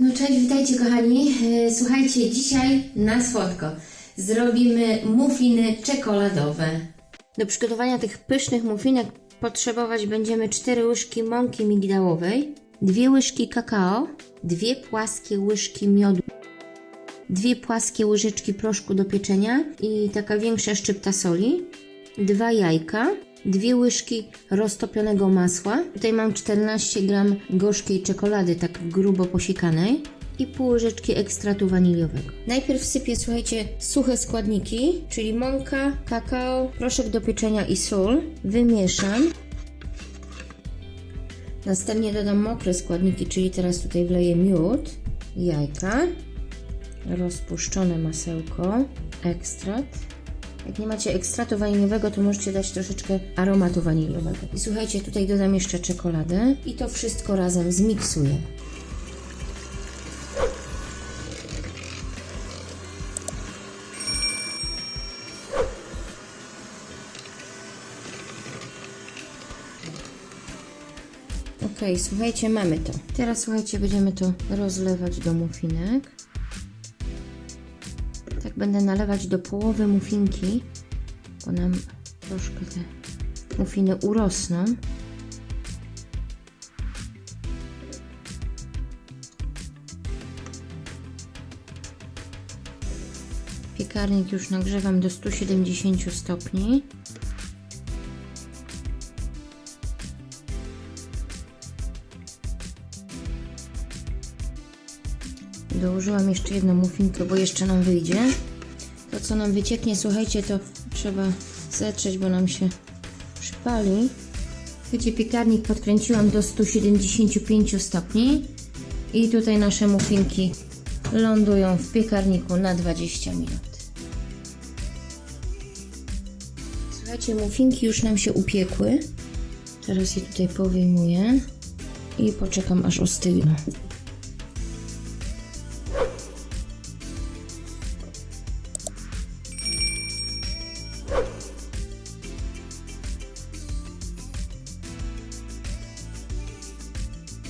No cześć, witajcie kochani. E, Słuchajcie, dzisiaj na słodko zrobimy muffiny czekoladowe. Do przygotowania tych pysznych muffinek potrzebować będziemy 4 łyżki mąki migdałowej, 2 łyżki kakao, 2 płaskie łyżki miodu, dwie płaskie łyżeczki proszku do pieczenia i taka większa szczypta soli, dwa jajka, dwie łyżki roztopionego masła. Tutaj mam 14 gram gorzkiej czekolady, tak grubo posiekanej i pół łyżeczki ekstratu waniliowego. Najpierw wsypię, słuchajcie, suche składniki, czyli mąka, kakao, proszek do pieczenia i sól. Wymieszam. Następnie dodam mokre składniki, czyli teraz tutaj wleję miód, jajka, rozpuszczone masełko, ekstrakt. Jak nie macie ekstratu waniliowego, to możecie dać troszeczkę aromatu waniliowego. I słuchajcie, tutaj dodam jeszcze czekoladę i to wszystko razem zmiksuję. Ok, słuchajcie, mamy to. Teraz słuchajcie, będziemy to rozlewać do muffinek. Będę nalewać do połowy muffinki, bo nam troszkę te muffiny urosną. Piekarnik już nagrzewam do 170 stopni. Dołożyłam jeszcze jedną muffinkę, bo jeszcze nam wyjdzie. To co nam wycieknie, słuchajcie, to trzeba zetrzeć, bo nam się przypali. Wiecie, piekarnik podkręciłam do 175 stopni i tutaj nasze muffinki lądują w piekarniku na 20 minut. Słuchajcie, muffinki już nam się upiekły. Teraz je tutaj powyjmuję i poczekam aż ostygną.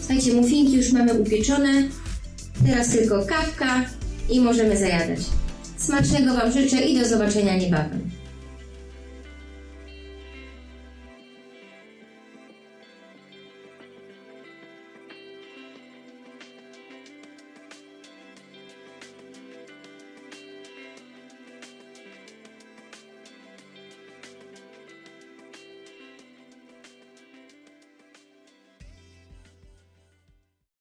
Słuchajcie, muffinki już mamy upieczone. Teraz tylko kawka i możemy zajadać. Smacznego Wam życzę i do zobaczenia niebawem.